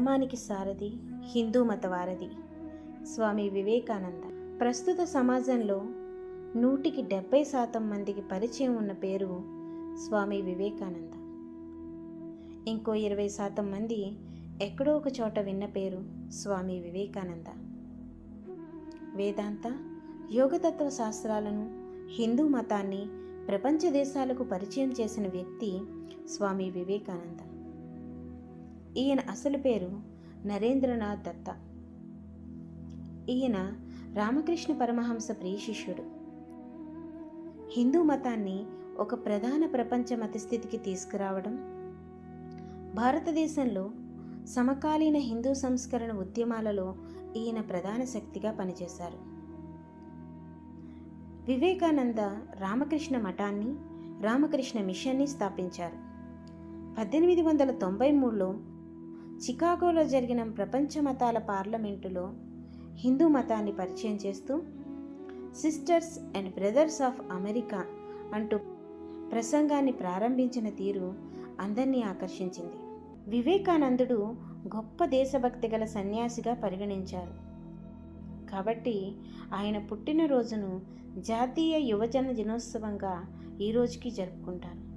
ధర్మానికి సారథి హిందూ మతవారధి స్వామి వివేకానంద. ప్రస్తుత సమాజంలో నూటికి డెబ్బై శాతం మందికి పరిచయం ఉన్న పేరు స్వామి వివేకానంద. ఇంకో ఇరవై శాతం మంది ఎక్కడో ఒక చోట విన్న పేరు స్వామి వివేకానంద. వేదాంత యోగతత్వ శాస్త్రాలను హిందూ మతాన్ని ప్రపంచ దేశాలకు పరిచయం చేసిన వ్యక్తి స్వామి వివేకానంద. ఈయన అసలు పేరు నరేంద్రనాథ్ దత్త. ఈయన రామకృష్ణ పరమహంస ప్రియ శిష్యుడు. హిందూ మతాన్ని ఒక ప్రధాన ప్రపంచ మతస్థితికి తీసుకురావడం భారతదేశంలో సమకాలీన హిందూ సంస్కరణ ఉద్యమాలలో ఈయన ప్రధాన శక్తిగా పనిచేశారు. వివేకానంద రామకృష్ణ మఠాన్ని రామకృష్ణ మిషన్ని స్థాపించారు. పద్దెనిమిది వందల తొంభై మూడులో చికాగోలో జరిగిన ప్రపంచ మతాల పార్లమెంటులో హిందూ మతాన్ని పరిచయం చేస్తూ sisters and brothers of America అంటూ ప్రసంగాన్ని ప్రారంభించిన తీరు అందరినీ ఆకర్షించింది. వివేకానందుడు గొప్ప దేశభక్తి గల సన్యాసిగా పరిగణించారు. కాబట్టి ఆయన పుట్టినరోజును జాతీయ యువజన దినోత్సవంగా ఈ రోజుకి జరుపుకుంటారు.